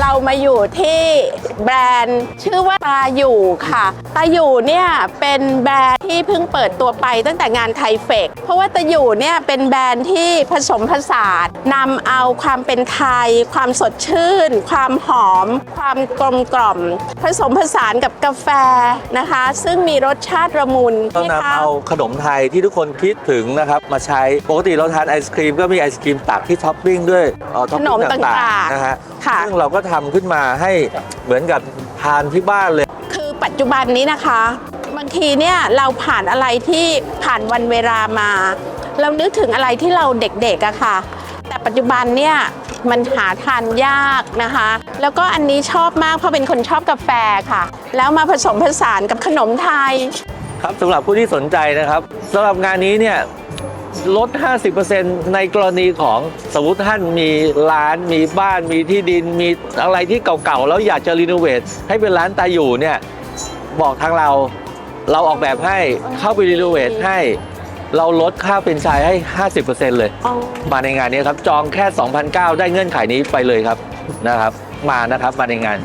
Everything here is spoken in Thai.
เรามาอยู่ที่ แบรนด์ ชื่อว่าตาอยู่ค่ะ ตาอยู่เนี่ยเป็นแบรนด์ที่เพิ่งเปิดตัวไปตั้งแต่งานไทเฟกเพราะว่าตาอยู่เนี่ยเป็นแบรนด์ที่ผสมผสานนำเอาความเป็นไทย ความสดชื่น ความหอม ความกลมกล่อม ผสมผสานกับกาแฟนะคะ ซึ่งมีรสชาติระมุนต้องนะคะนำเอาขนมไทยที่ทุกคนคิดถึงนะครับมาใช้ปกติเราทานไอศครีมก็มีไอศครีมตักที่ท็อปปิ้งด้วยเอ่อท็อปขนปิ้มงต่างต่างๆๆนะฮะค่ะซึ่งเราก็ทำขึ้นมาให้เหมือนกับทานที่บ้านเลย คือปัจจุบันนี้นะคะ บางทีเนี่ยเราผ่านอะไรที่ผ่านวันเวลามา เรานึกถึงอะไรที่เราเด็กๆอะค่ะ แต่ปัจจุบันเนี่ยมันหาทานยากนะคะ แล้วก็อันนี้ชอบมากเพราะเป็นคนชอบกาแฟค่ะ แล้วมาผสมผสานกับขนมไทย ครับสำหรับผู้ที่สนใจนะครับสำหรับงานนี้เนี่ย ลด 50%ในกรณีของสมมติท่านมีร้านมีบ้านมีที่ดินมีอะไรที่เก่าๆ แล้วอยากจะรีโนเวทให้เป็นร้านตาอยู่เนี่ยบอกทางเราเราออกแบบให้เข้าไปรีโนเวทให้ เราลดค่าเป็นไชายให้ 50%เลยมาในงานนี้ครับจองแค่ 2,009ได้เงื่อนไขนี้ไปเลยครับนะครับ มานะครับมาในงาน